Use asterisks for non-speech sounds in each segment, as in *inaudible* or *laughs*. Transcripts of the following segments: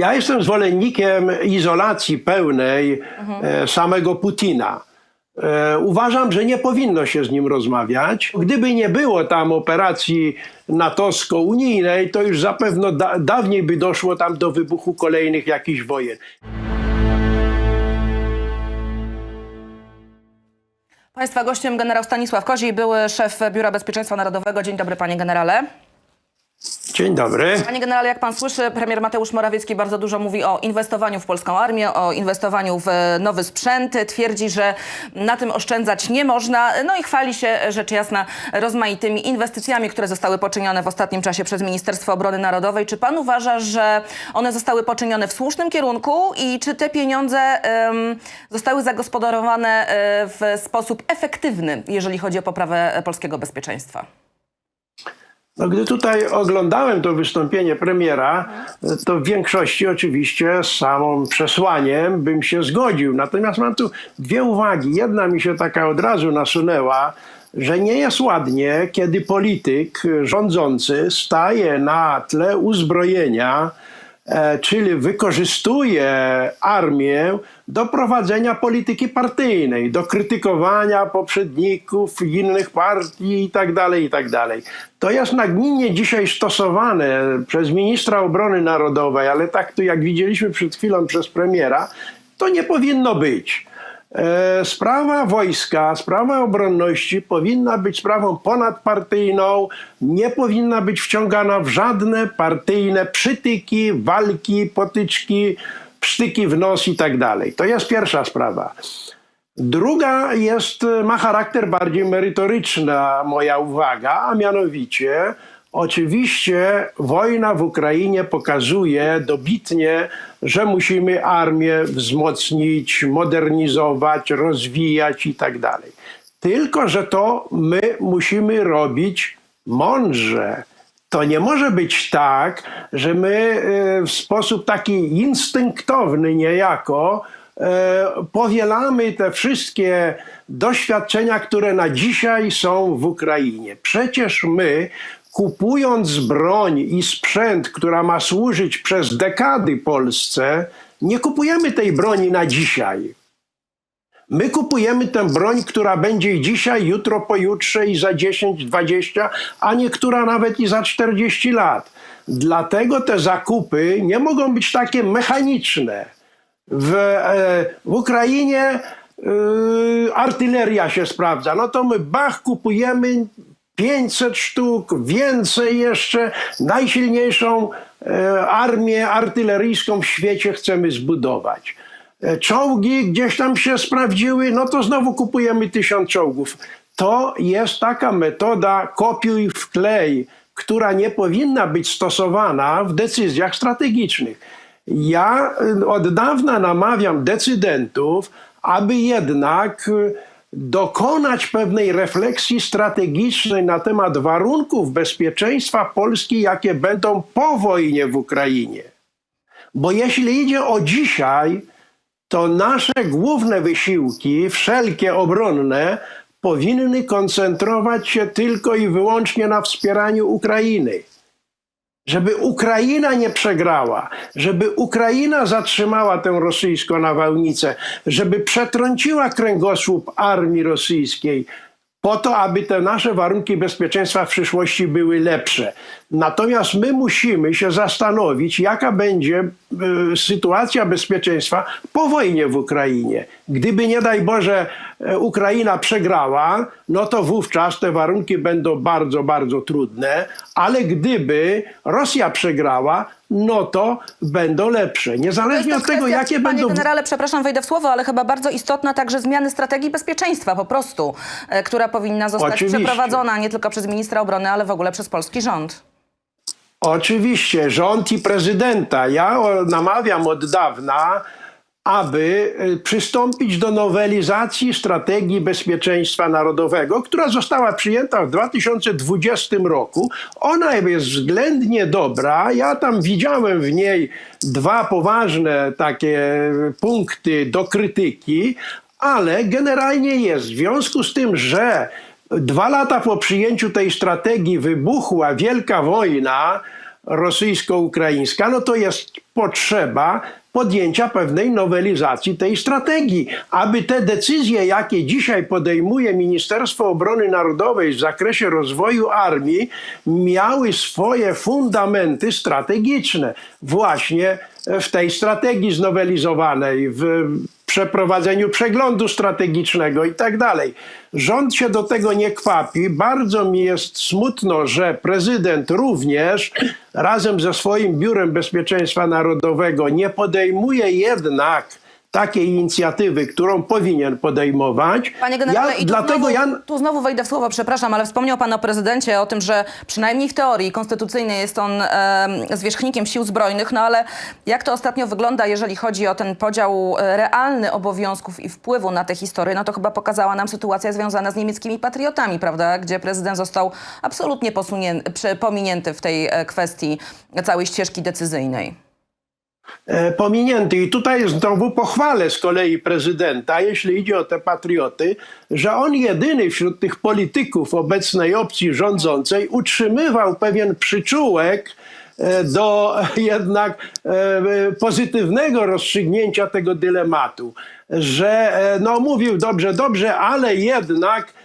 Ja jestem zwolennikiem izolacji pełnej e, samego Putina. E, Uważam, że nie powinno się z nim rozmawiać. Gdyby nie było tam operacji natowsko-unijnej, to już zapewne da dawniej by doszło tam do wybuchu kolejnych jakichś wojen. Państwa gościem generał Stanisław Kozi, były szef Biura Bezpieczeństwa Narodowego. Dzień dobry, panie generale. Dzień dobry. Panie generale, jak pan słyszy, premier Mateusz Morawiecki bardzo dużo mówi o inwestowaniu w polską armię, o inwestowaniu w e, nowy sprzęt. Twierdzi, że na tym oszczędzać nie można. No i chwali się, rzecz jasna, rozmaitymi inwestycjami, które zostały poczynione w ostatnim czasie przez Ministerstwo Obrony Narodowej. Czy pan uważa, że one zostały poczynione w słusznym kierunku i czy te pieniądze em, zostały zagospodarowane e, w sposób efektywny, jeżeli chodzi o poprawę e, polskiego bezpieczeństwa? No, gdy tutaj oglądałem to wystąpienie premiera, to w większości oczywiście z samym przesłaniem bym się zgodził. Natomiast mam tu dwie uwagi. Jedna mi się taka od razu nasunęła, że nie jest ładnie, kiedy polityk rządzący staje na tle uzbrojenia, e, czyli wykorzystuje armię do prowadzenia polityki partyjnej, do krytykowania poprzedników innych partii i tak dalej, i tak. To jest nagminnie dzisiaj stosowane przez ministra obrony narodowej, ale tak to jak widzieliśmy przed chwilą przez premiera, to nie powinno być. E, Sprawa wojska, sprawa obronności powinna być sprawą ponadpartyjną, nie powinna być wciągana w żadne partyjne przytyki, walki, potyczki, psztyki w nos i tak dalej. To jest pierwsza sprawa. Druga jest, ma charakter bardziej merytoryczny, moja uwaga, a mianowicie oczywiście wojna w Ukrainie pokazuje dobitnie, że musimy armię wzmocnić, modernizować, rozwijać i tak dalej. Tylko, że to my musimy robić mądrze. To nie może być tak, że my e, w sposób taki instynktowny niejako e, powielamy te wszystkie doświadczenia, które na dzisiaj są w Ukrainie. Przecież my, kupując broń i sprzęt, która ma służyć przez dekady Polsce, nie kupujemy tej broni na dzisiaj. My kupujemy tę broń, która będzie dzisiaj, jutro, pojutrze i za 10, 20, a niektóra nawet i za 40 lat. Dlatego te zakupy nie mogą być takie mechaniczne. W, e, w Ukrainie e, artyleria się sprawdza. No to my bach kupujemy 500 sztuk, więcej jeszcze, najsilniejszą e, armię artyleryjską w świecie chcemy zbudować. E, Czołgi gdzieś tam się sprawdziły, no to znowu kupujemy tysiąc czołgów. To jest taka metoda kopiuj wklej, która nie powinna być stosowana w decyzjach strategicznych. Ja y, od dawna namawiam decydentów, aby jednak y, dokonać pewnej refleksji strategicznej na temat warunków bezpieczeństwa Polski, jakie będą po wojnie w Ukrainie. Bo jeśli idzie o dzisiaj, to nasze główne wysiłki, wszelkie obronne, powinny koncentrować się tylko i wyłącznie na wspieraniu Ukrainy. Żeby Ukraina nie przegrała, żeby Ukraina zatrzymała tę rosyjską nawałnicę, żeby przetrąciła kręgosłup armii rosyjskiej, po to, aby te nasze warunki bezpieczeństwa w przyszłości były lepsze. Natomiast my musimy się zastanowić, jaka będzie e, sytuacja bezpieczeństwa po wojnie w Ukrainie. Gdyby nie daj Boże e, Ukraina przegrała, no to wówczas te warunki będą bardzo, bardzo trudne, ale gdyby Rosja przegrała, no to będą lepsze. Niezależnie od tego, kwestia, jakie Panie będą generale, przepraszam, wejdę w słowo, ale chyba bardzo istotna także zmiany strategii bezpieczeństwa po prostu, e, która powinna zostać Oczywiście. przeprowadzona nie tylko przez ministra obrony, ale w ogóle przez polski rząd. Oczywiście, rząd i prezydenta. Ja o- namawiam od dawna, aby y, przystąpić do nowelizacji strategii bezpieczeństwa narodowego, która została przyjęta w 2020 roku. Ona jest względnie dobra. Ja tam widziałem w niej dwa poważne takie punkty do krytyki, ale generalnie jest. W związku z tym, że Dwa lata po przyjęciu tej strategii wybuchła wielka wojna rosyjsko-ukraińska, no to jest potrzeba podjęcia pewnej nowelizacji tej strategii, aby te decyzje, jakie dzisiaj podejmuje Ministerstwo Obrony Narodowej w zakresie rozwoju armii, miały swoje fundamenty strategiczne właśnie w tej strategii znowelizowanej, w przeprowadzeniu przeglądu strategicznego i tak dalej. Rząd się do tego nie kwapi. Bardzo mi jest smutno, że prezydent również razem ze swoim Biurem Bezpieczeństwa Narodowego nie podejmuje jednak takiej inicjatywy, którą powinien podejmować. Panie generale, ja, i tu, dlatego znowu, ja tu znowu wejdę w słowo, przepraszam, ale wspomniał pan o prezydencie, o tym, że przynajmniej w teorii konstytucyjnej jest on e, zwierzchnikiem sił zbrojnych, no ale jak to ostatnio wygląda, jeżeli chodzi o ten podział e, realny obowiązków i wpływu na tę historię, no to chyba pokazała nam sytuacja związana z niemieckimi patriotami, prawda, gdzie prezydent został absolutnie posunięty, pominięty w tej e, kwestii całej ścieżki decyzyjnej. E, pominięty. I tutaj znowu pochwalę z kolei prezydenta, jeśli idzie o te patrioty, że on jedyny wśród tych polityków obecnej opcji rządzącej utrzymywał pewien przyczółek e, do jednak e, pozytywnego rozstrzygnięcia tego dylematu, że no mówił dobrze, dobrze, ale jednak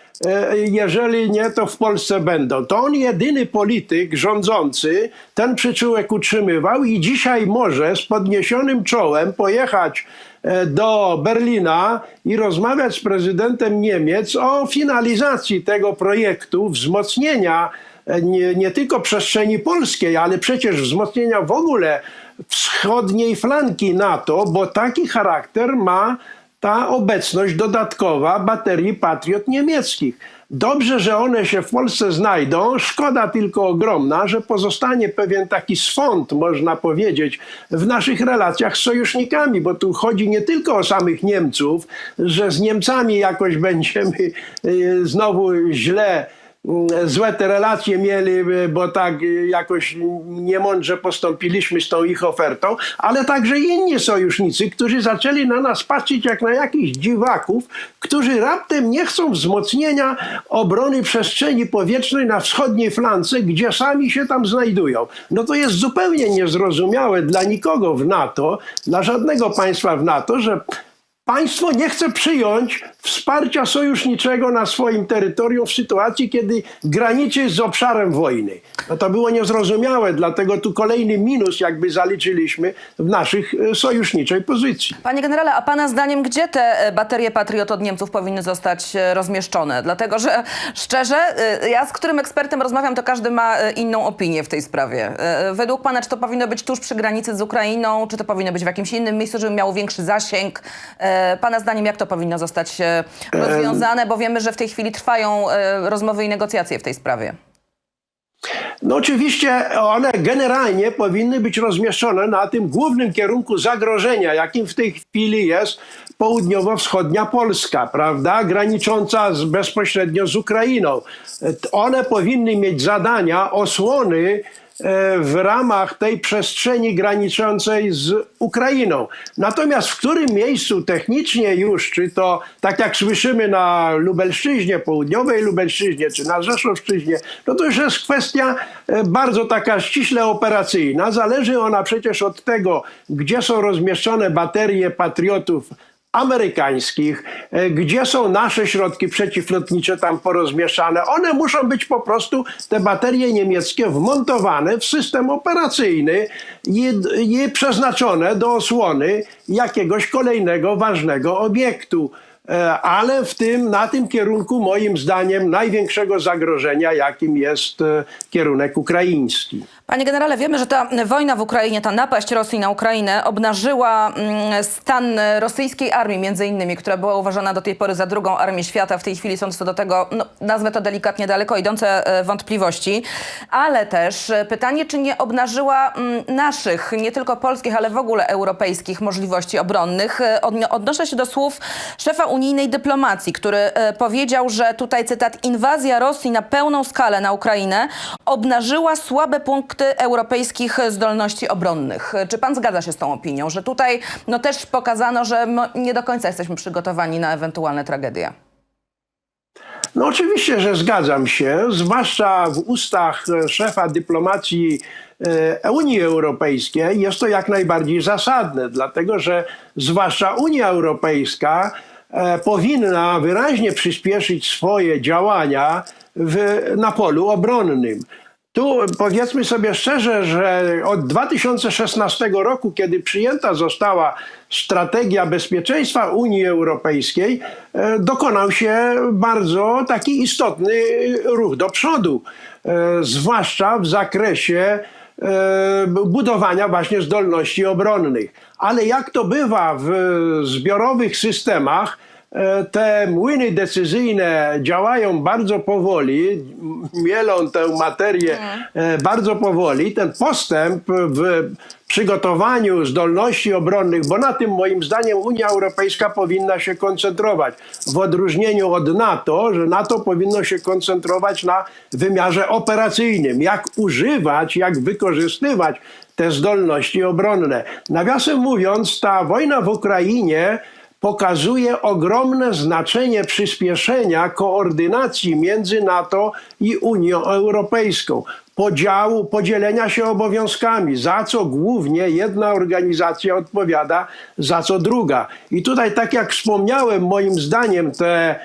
jeżeli nie, to w Polsce będą. To on jedyny polityk rządzący ten przyczółek utrzymywał i dzisiaj może z podniesionym czołem pojechać e, do Berlina i rozmawiać z prezydentem Niemiec o finalizacji tego projektu wzmocnienia e, nie, nie tylko przestrzeni polskiej, ale przecież wzmocnienia w ogóle wschodniej flanki NATO, bo taki charakter ma ta obecność dodatkowa baterii Patriot niemieckich. Dobrze, że one się w Polsce znajdą. Szkoda tylko ogromna, że pozostanie pewien taki swąd, można powiedzieć, w naszych relacjach z sojusznikami, bo tu chodzi nie tylko o samych Niemców, że z Niemcami jakoś będziemy y, znowu źle złe te relacje mieli, y, bo tak y, jakoś niemądrze postąpiliśmy z tą ich ofertą, ale także inni sojusznicy, którzy zaczęli na nas patrzeć jak na jakichś dziwaków, którzy raptem nie chcą wzmocnienia obrony przestrzeni powietrznej na wschodniej flance, gdzie sami się tam znajdują. No to jest zupełnie niezrozumiałe dla nikogo w NATO, dla żadnego państwa w NATO, że Państwo nie chce przyjąć wsparcia sojuszniczego na swoim terytorium w sytuacji, kiedy graniczy z obszarem wojny. No to było niezrozumiałe, dlatego tu kolejny minus jakby zaliczyliśmy w naszych e, sojuszniczej pozycji. Panie generale, a pana zdaniem, gdzie te e, baterie Patriot od Niemców powinny zostać e, rozmieszczone? Dlatego, że *laughs* szczerze, ja z którym ekspertem rozmawiam, to każdy ma inną opinię w tej sprawie. Według pana, czy to powinno być tuż przy granicy z Ukrainą, czy to powinno być w jakimś innym miejscu, żeby miało większy zasięg? E, Pana zdaniem, jak to powinno zostać e, rozwiązane? Bo wiemy, że w tej chwili trwają e, rozmowy i negocjacje w tej sprawie. No oczywiście one generalnie powinny być rozmieszczone na tym głównym kierunku zagrożenia, jakim w tej chwili jest południowo-wschodnia Polska, prawda, granicząca z, bezpośrednio z Ukrainą. One powinny mieć zadania osłony w ramach tej przestrzeni graniczącej z Ukrainą. Natomiast w którym miejscu technicznie już, czy to tak jak słyszymy na Lubelszczyźnie, południowej Lubelszczyźnie, czy na Rzeszowszczyźnie, no to już jest kwestia e, bardzo taka ściśle operacyjna. Zależy ona przecież od tego, gdzie są rozmieszczone baterie patriotów amerykańskich, e, gdzie są nasze środki przeciwlotnicze tam porozmieszczane. One muszą być po prostu, te baterie niemieckie, wmontowane w system operacyjny i, i przeznaczone do osłony jakiegoś kolejnego ważnego obiektu. E, Ale w tym, na tym kierunku, moim zdaniem, największego zagrożenia, jakim jest e, kierunek ukraiński. Panie generale, wiemy, że ta wojna w Ukrainie, ta napaść Rosji na Ukrainę obnażyła mm, stan rosyjskiej armii, między innymi, która była uważana do tej pory za drugą armię świata. W tej chwili są co do tego, no, nazwę to delikatnie, daleko idące e, wątpliwości. Ale też e, pytanie, czy nie obnażyła mm, naszych, nie tylko polskich, ale w ogóle europejskich możliwości obronnych. E, odno- Odnoszę się do słów szefa unijnej dyplomacji, który powiedział, że tutaj cytat, inwazja Rosji na pełną skalę na Ukrainę obnażyła słabe punkty europejskich zdolności obronnych. Czy pan zgadza się z tą opinią, że tutaj no, też pokazano, że nie do końca jesteśmy przygotowani na ewentualne tragedie? No oczywiście, że zgadzam się, zwłaszcza w ustach szefa dyplomacji e, Unii Europejskiej jest to jak najbardziej zasadne, dlatego że zwłaszcza Unia Europejska e, powinna wyraźnie przyspieszyć swoje działania w, na polu obronnym. Tu powiedzmy sobie szczerze, że od 2016 roku, kiedy przyjęta została strategia bezpieczeństwa Unii Europejskiej, e, dokonał się bardzo taki istotny ruch do przodu, e, zwłaszcza w zakresie e, budowania właśnie zdolności obronnych. Ale jak to bywa w zbiorowych systemach, te młyny decyzyjne działają bardzo powoli, mielą tę materię e, bardzo powoli. Ten postęp w przygotowaniu zdolności obronnych, bo na tym moim zdaniem Unia Europejska powinna się koncentrować. W odróżnieniu od NATO, że NATO powinno się koncentrować na wymiarze operacyjnym. Jak używać, jak wykorzystywać te zdolności obronne. Nawiasem mówiąc, ta wojna w Ukrainie pokazuje ogromne znaczenie przyspieszenia koordynacji między NATO i Unią Europejską. Podziału, podzielenia się obowiązkami, za co głównie jedna organizacja odpowiada, za co druga. I tutaj, tak jak wspomniałem, moim zdaniem te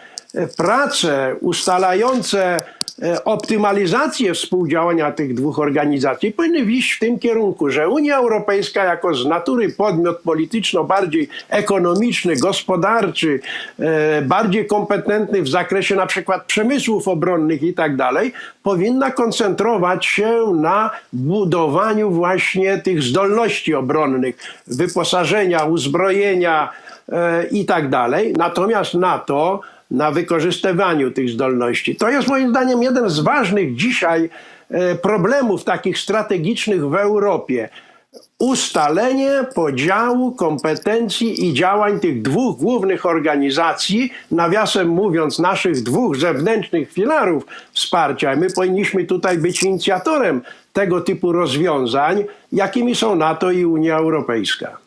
prace ustalające e, optymalizację współdziałania tych dwóch organizacji powinny iść w tym kierunku, że Unia Europejska jako z natury podmiot polityczno bardziej ekonomiczny, gospodarczy, e, bardziej kompetentny w zakresie na przykład przemysłów obronnych i tak dalej, powinna koncentrować się na budowaniu właśnie tych zdolności obronnych, wyposażenia, uzbrojenia e, i tak dalej. Natomiast NATO na wykorzystywaniu tych zdolności. To jest moim zdaniem jeden z ważnych dzisiaj e, problemów takich strategicznych w Europie. Ustalenie podziału kompetencji i działań tych dwóch głównych organizacji, nawiasem mówiąc, naszych dwóch zewnętrznych filarów wsparcia. My powinniśmy tutaj być inicjatorem tego typu rozwiązań, jakimi są NATO i Unia Europejska.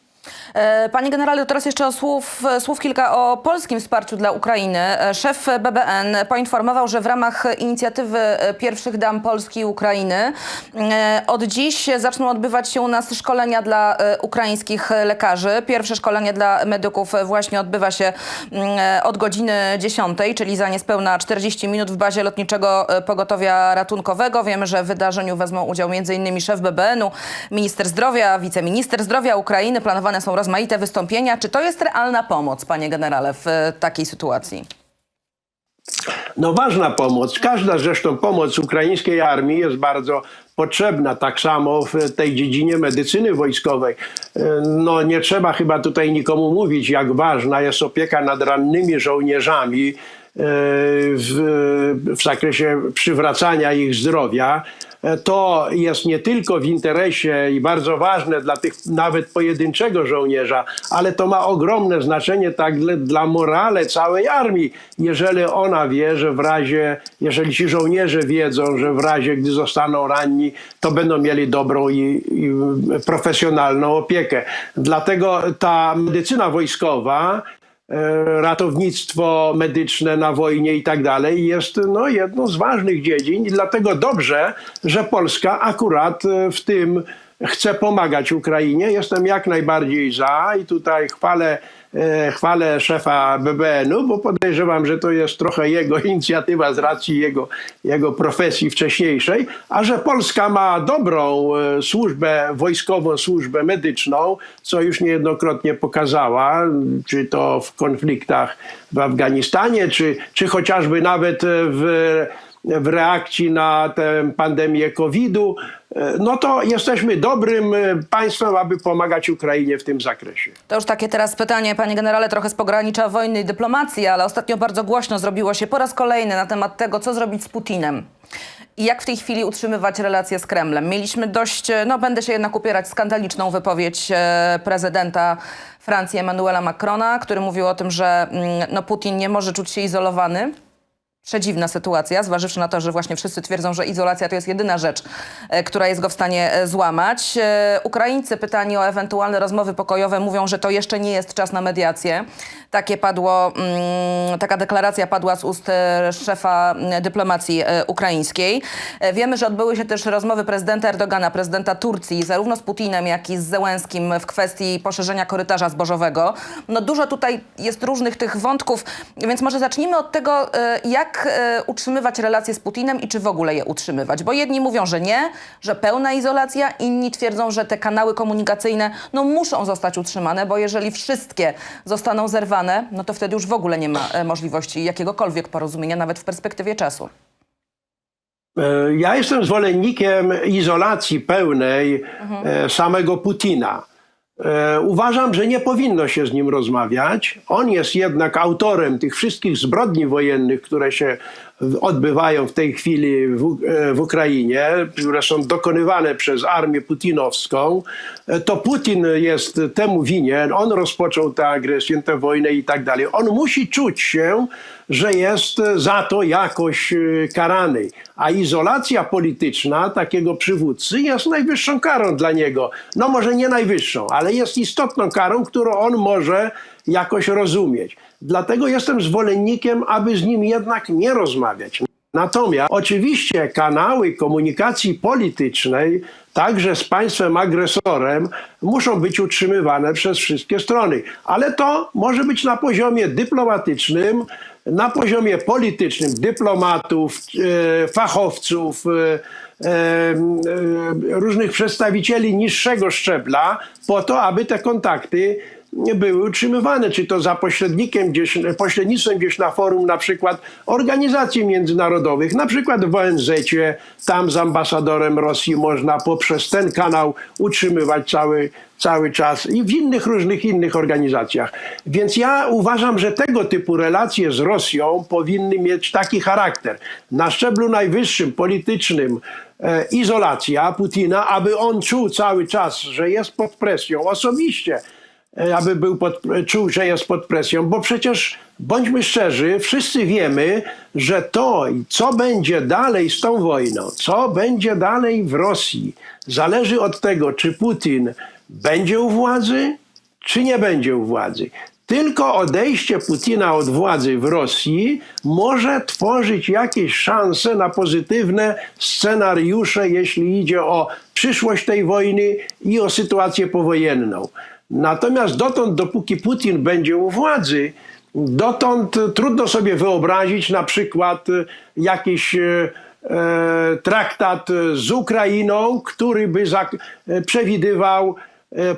E, Panie generale, teraz jeszcze o słów, słów kilka o polskim wsparciu dla Ukrainy. E, Szef BBN poinformował, że w ramach inicjatywy pierwszych dam Polski i Ukrainy e, od dziś zaczną odbywać się u nas szkolenia dla ukraińskich lekarzy. Pierwsze szkolenie dla medyków właśnie odbywa się mm, od godziny 10, czyli za niespełna 40 minut w bazie lotniczego pogotowia ratunkowego. Wiemy, że w wydarzeniu wezmą udział m.in. szef BBN-u, minister zdrowia, wiceminister zdrowia Ukrainy. Planowane są rozmaite wystąpienia. Czy to jest realna pomoc, panie generale, w e, takiej sytuacji? No ważna pomoc. Każda zresztą pomoc ukraińskiej armii jest bardzo potrzebna, tak samo w tej dziedzinie medycyny wojskowej. E, No nie trzeba chyba tutaj nikomu mówić, jak ważna jest opieka nad rannymi żołnierzami w, w zakresie przywracania ich zdrowia. E, To jest nie tylko w interesie i bardzo ważne dla tych nawet pojedynczego żołnierza, ale to ma ogromne znaczenie tak dla, morale całej armii, jeżeli ona wie, że w razie, jeżeli ci żołnierze wiedzą, że w razie, gdy zostaną ranni, to będą mieli dobrą i, i profesjonalną opiekę. Dlatego ta medycyna wojskowa e, ratownictwo medyczne na wojnie i tak dalej jest no, jedną z ważnych dziedzin i dlatego dobrze, że Polska akurat e, w tym chce pomagać Ukrainie. Jestem jak najbardziej za i tutaj chwalę, e, chwalę szefa BBN-u, bo podejrzewam, że to jest trochę jego *laughs* inicjatywa z racji jego, jego profesji wcześniejszej, a że Polska ma dobrą e, służbę wojskową, służbę medyczną, co już niejednokrotnie pokazała, czy to w konfliktach w Afganistanie, czy, czy chociażby nawet w w reakcji na tę pandemię COVID-u, no to jesteśmy dobrym e, państwem, aby pomagać Ukrainie w tym zakresie. To już takie teraz pytanie, panie generale, trochę z pogranicza wojny i dyplomacji, ale ostatnio bardzo głośno zrobiło się po raz kolejny na temat tego, co zrobić z Putinem. I jak w tej chwili utrzymywać relacje z Kremlem? Mieliśmy dość, e, no będę się jednak upierać, skandaliczną wypowiedź e, prezydenta Francji Emmanuela Macrona, który mówił o tym, że mm, no, Putin nie może czuć się izolowany. Przedziwna sytuacja, zważywszy na to, że właśnie wszyscy twierdzą, że izolacja to jest jedyna rzecz, e, która jest go w stanie e, złamać. E, Ukraińcy pytani o ewentualne rozmowy pokojowe mówią, że to jeszcze nie jest czas na mediację. Takie padło, mm, taka deklaracja padła z ust szefa dyplomacji ukraińskiej. Wiemy, że odbyły się też rozmowy prezydenta Erdogana, prezydenta Turcji, zarówno z Putinem, jak i z Zełenskim w kwestii poszerzenia korytarza zbożowego. No dużo tutaj jest różnych tych wątków, więc może zacznijmy od tego, e, jak e, utrzymywać relacje z Putinem i czy w ogóle je utrzymywać. Bo jedni mówią, że nie, że pełna izolacja, inni twierdzą, że te kanały komunikacyjne no, muszą zostać utrzymane, bo jeżeli wszystkie zostaną zerwane, no to wtedy już w ogóle nie ma e, możliwości jakiegokolwiek porozumienia, nawet w perspektywie czasu. E, Ja jestem zwolennikiem izolacji pełnej e, samego Putina. E, Uważam, że nie powinno się z nim rozmawiać. On jest jednak autorem tych wszystkich zbrodni wojennych, które się odbywają w tej chwili w, e, w Ukrainie, które są dokonywane przez armię putinowską. E, To Putin jest temu winien. On rozpoczął tę agresję, tę wojnę i tak dalej. On musi czuć się, że jest za to jakoś e, karany. A izolacja polityczna takiego przywódcy jest najwyższą karą dla niego. No może nie najwyższą, ale jest istotną karą, którą on może jakoś rozumieć. Dlatego jestem zwolennikiem, aby z nim jednak nie rozmawiać. Natomiast oczywiście kanały komunikacji politycznej, także z państwem agresorem, muszą być utrzymywane przez wszystkie strony. Ale to może być na poziomie dyplomatycznym, na poziomie politycznym dyplomatów, e, fachowców, e, e, różnych przedstawicieli niższego szczebla, po to, aby te kontakty były utrzymywane, czy to za pośrednikiem gdzieś, pośrednictwem gdzieś na forum na przykład organizacji międzynarodowych, na przykład w ONZ-cie, tam z ambasadorem Rosji można poprzez ten kanał utrzymywać cały, cały czas i w innych różnych innych organizacjach. Więc ja uważam, że tego typu relacje z Rosją powinny mieć taki charakter. Na szczeblu najwyższym, politycznym, e, izolacja Putina, aby on czuł cały czas, że jest pod presją osobiście, aby był pod, czuł, że jest pod presją, bo przecież bądźmy szczerzy, wszyscy wiemy, że to, co będzie dalej z tą wojną, co będzie dalej w Rosji, zależy od tego, czy Putin będzie u władzy, czy nie będzie u władzy. Tylko odejście Putina od władzy w Rosji może tworzyć jakieś szanse na pozytywne scenariusze, jeśli idzie o przyszłość tej wojny i o sytuację powojenną. Natomiast dotąd, dopóki Putin będzie u władzy, dotąd trudno sobie wyobrazić na przykład e, jakiś e, e, traktat z Ukrainą, który by przewidywał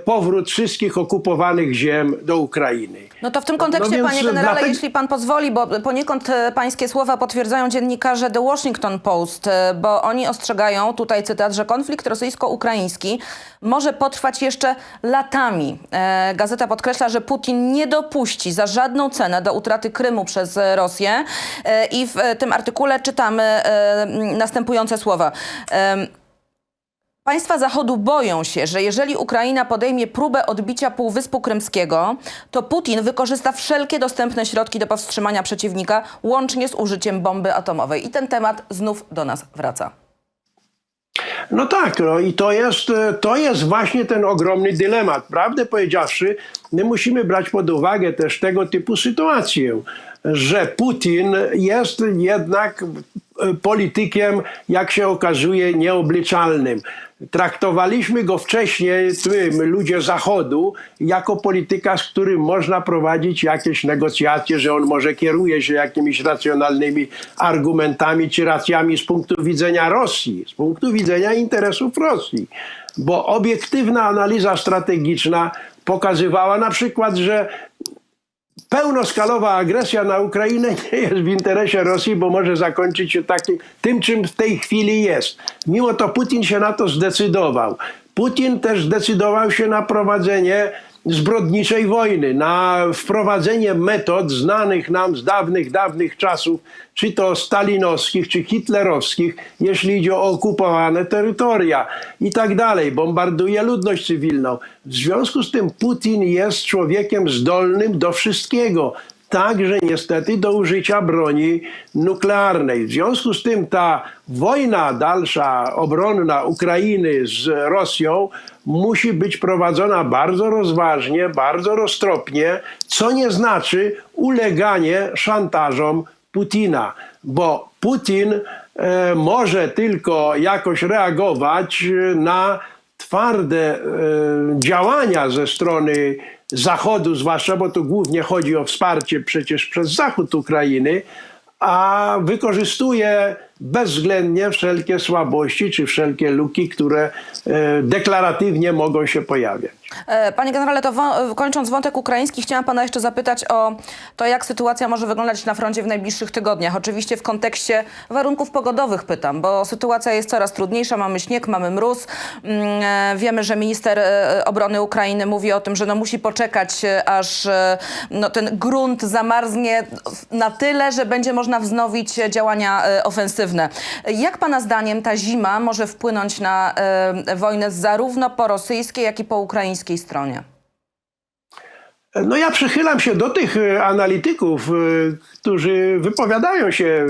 powrót wszystkich okupowanych ziem do Ukrainy. No to w tym kontekście, więc panie generale, jeśli pan pozwoli, bo poniekąd e, pańskie słowa potwierdzają dziennikarze The Washington Post, e, bo oni ostrzegają, tutaj cytat, że konflikt rosyjsko-ukraiński może potrwać jeszcze latami. E, Gazeta podkreśla, że Putin nie dopuści za żadną cenę do utraty Krymu przez e, Rosję E, i w e, tym artykule czytamy e, następujące słowa. Państwa Zachodu boją się, że jeżeli Ukraina podejmie próbę odbicia Półwyspu Krymskiego, to Putin wykorzysta wszelkie dostępne środki do powstrzymania przeciwnika, łącznie z użyciem bomby atomowej. I ten temat znów do nas wraca. No tak, no i to jest, e, to jest właśnie ten ogromny dylemat. Prawdę powiedziawszy, my musimy brać pod uwagę też tego typu sytuację, że Putin jest jednak e, politykiem, jak się okazuje, nieobliczalnym. Traktowaliśmy go wcześniej, my, ludzie Zachodu, jako polityka, z którym można prowadzić jakieś negocjacje, że on może kieruje się jakimiś racjonalnymi argumentami czy racjami z punktu widzenia Rosji, z punktu widzenia interesów Rosji. Bo obiektywna analiza strategiczna pokazywała na przykład, że pełnoskalowa agresja na Ukrainę *laughs* nie jest w interesie Rosji, bo może zakończyć się takim, tym, czym w tej chwili jest. Mimo to Putin się na to zdecydował. Putin też zdecydował się na prowadzenie zbrodniczej wojny, na wprowadzenie metod znanych nam z dawnych, dawnych czasów, czy to stalinowskich, czy hitlerowskich, jeśli idzie o okupowane terytoria i tak dalej. Bombarduje ludność cywilną. W związku z tym Putin jest człowiekiem zdolnym do wszystkiego. także niestety do użycia broni nuklearnej. W związku z tym ta wojna dalsza, obronna Ukrainy z Rosją musi być prowadzona bardzo rozważnie, bardzo roztropnie, co nie znaczy uleganie szantażom Putina, bo Putin e, może tylko jakoś reagować na twarde e, działania ze strony Zachodu, zwłaszcza, bo tu głównie chodzi o wsparcie przecież przez Zachód Ukrainy, a wykorzystuje bezwzględnie wszelkie słabości czy wszelkie luki, które e, deklaratywnie mogą się pojawiać. E, Panie generale, to wo- kończąc wątek ukraiński, chciałam pana jeszcze zapytać o to, jak sytuacja może wyglądać na froncie w najbliższych tygodniach. Oczywiście w kontekście warunków pogodowych pytam, bo sytuacja jest coraz trudniejsza. Mamy śnieg, mamy mróz. Mm, e, Wiemy, że minister e, obrony Ukrainy mówi o tym, że no musi poczekać, aż no, ten grunt zamarznie na tyle, że będzie można wznowić działania ofensywne. Jak pana zdaniem ta zima może wpłynąć na wojnę zarówno po rosyjskiej, jak i po ukraińskiej stronie? No ja przychylam się do tych e, analityków, e, którzy wypowiadają się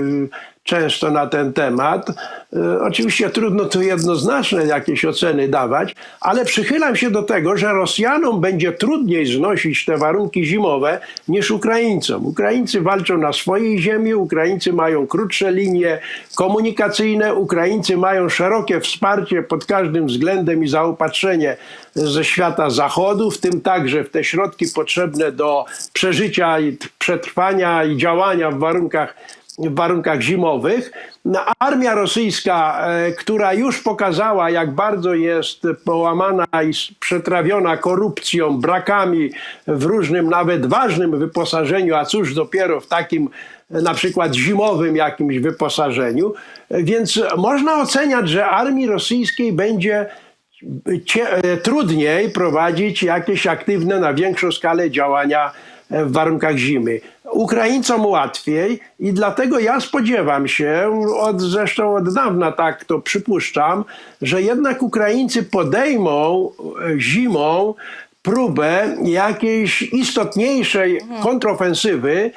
często na ten temat. E, Oczywiście trudno tu jednoznaczne jakieś oceny dawać, ale przychylam się do tego, że Rosjanom będzie trudniej znosić te warunki zimowe niż Ukraińcom. Ukraińcy walczą na swojej ziemi, Ukraińcy mają krótsze linie komunikacyjne, Ukraińcy mają szerokie wsparcie pod każdym względem i zaopatrzenie ze świata zachodu, w tym także w te środki potrzebne do przeżycia i przetrwania i działania w warunkach w warunkach zimowych. No, Armia rosyjska, e, która już pokazała, jak bardzo jest połamana i przetrawiona korupcją, brakami w różnym, nawet ważnym wyposażeniu, a cóż dopiero w takim e, na przykład zimowym jakimś wyposażeniu. E, Więc można oceniać, że armii rosyjskiej będzie trudniej prowadzić jakieś aktywne na większą skalę działania w warunkach zimy. Ukraińcom łatwiej i dlatego ja spodziewam się, od, zresztą od dawna tak to przypuszczam, że jednak Ukraińcy podejmą e, zimą próbę jakiejś istotniejszej kontrofensywy,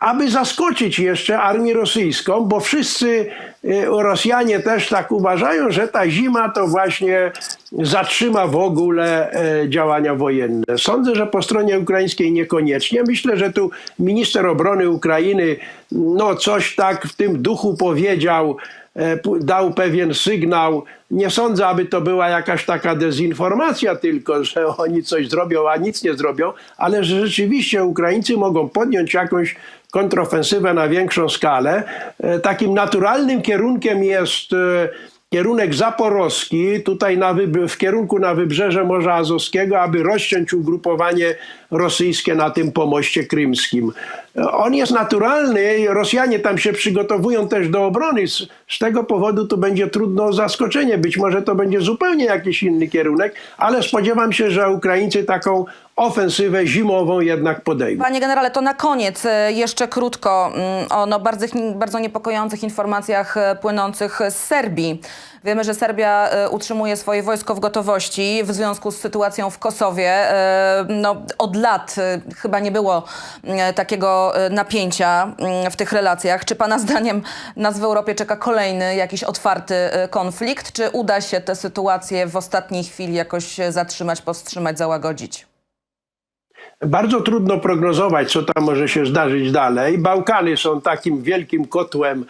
aby zaskoczyć jeszcze armię rosyjską, bo wszyscy y, Rosjanie też tak uważają, że ta zima to właśnie zatrzyma w ogóle e, działania wojenne. Sądzę, że po stronie ukraińskiej niekoniecznie. Myślę, że tu minister obrony Ukrainy no coś tak w tym duchu powiedział, e, dał pewien sygnał. Nie sądzę, aby to była jakaś taka dezinformacja tylko, że *laughs* oni coś zrobią, a nic nie zrobią, ale że rzeczywiście Ukraińcy mogą podjąć jakąś kontrofensywę na większą skalę. E, Takim naturalnym kierunkiem jest kierunek zaporowski, tutaj na w kierunku na wybrzeże Morza Azowskiego, aby rozciąć ugrupowanie rosyjskie na tym pomoście krymskim. On jest naturalny, Rosjanie tam się przygotowują też do obrony, z, z tego powodu to będzie trudno zaskoczenie, być może to będzie zupełnie jakiś inny kierunek, ale spodziewam się, że Ukraińcy taką ofensywę zimową jednak podejmą. Panie generale, to na koniec e, jeszcze krótko mm, o no, bardzo, bardzo niepokojących informacjach e, płynących z Serbii. Wiemy, że Serbia e, utrzymuje swoje wojsko w gotowości w związku z sytuacją w Kosowie. E, No, od lat e, chyba nie było takiego napięcia mm, w tych relacjach. Czy Pana zdaniem nas w Europie czeka kolejny jakiś otwarty konflikt? Czy uda się tę sytuację w ostatniej chwili jakoś zatrzymać, powstrzymać, załagodzić? Bardzo trudno prognozować, co tam może się zdarzyć dalej. Bałkany są takim wielkim kotłem,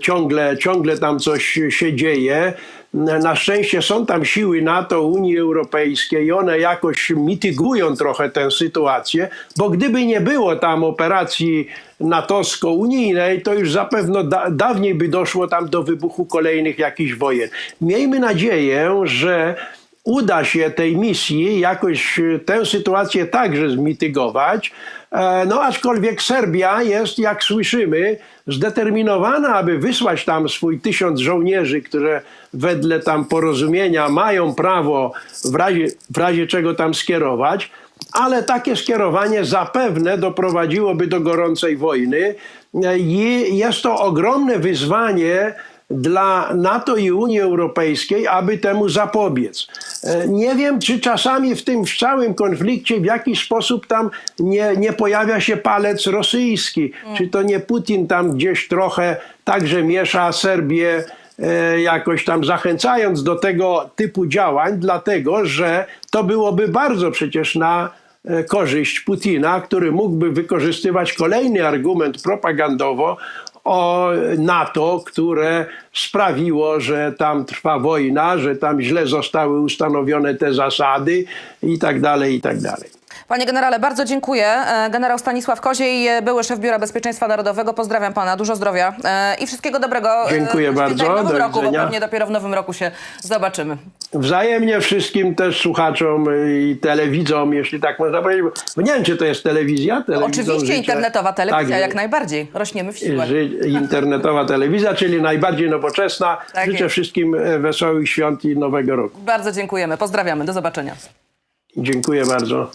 ciągle, ciągle tam coś się dzieje. Na szczęście są tam siły NATO, Unii Europejskiej i one jakoś mitygują trochę tę sytuację, bo gdyby nie było tam operacji natowsko-unijnej, to już zapewne da, dawniej by doszło tam do wybuchu kolejnych jakichś wojen. Miejmy nadzieję, że uda się tej misji jakoś e, tę sytuację także zmitygować. E, No aczkolwiek Serbia jest, jak słyszymy, zdeterminowana, aby wysłać tam swój tysiąc żołnierzy, które wedle tam porozumienia mają prawo w razie, w razie czego tam skierować. Ale takie skierowanie zapewne doprowadziłoby do gorącej wojny. E, I jest to ogromne wyzwanie dla NATO i Unii Europejskiej, aby temu zapobiec. E, Nie wiem, czy czasami w tym w całym konflikcie w jakiś sposób tam nie, nie pojawia się palec rosyjski. Czy to nie Putin tam gdzieś trochę także miesza Serbię e, jakoś tam zachęcając do tego typu działań, dlatego że to byłoby bardzo przecież na e, korzyść Putina, który mógłby wykorzystywać kolejny argument propagandowo o NATO, które sprawiło, że tam trwa wojna, że tam źle zostały ustanowione te zasady i tak dalej, i tak dalej. Panie generale, bardzo dziękuję. E, Generał Stanisław Koziej, e, były szef Biura Bezpieczeństwa Narodowego. Pozdrawiam pana, dużo zdrowia e, i wszystkiego dobrego. Dziękuję bardzo, W nowym do roku, bo pewnie dopiero w nowym roku się zobaczymy. Wzajemnie wszystkim też słuchaczom i telewidzom, jeśli tak można powiedzieć, bo nie wiem, czy to jest telewizja. Oczywiście życzę- internetowa telewizja, Tak, jak najbardziej. Rośniemy w siłę. Internetowa telewizja, czyli najbardziej nowoczesna. Tak Życzę jest. wszystkim wesołych świąt i nowego roku. Bardzo dziękujemy. Pozdrawiamy. Do zobaczenia. Dziękuję bardzo.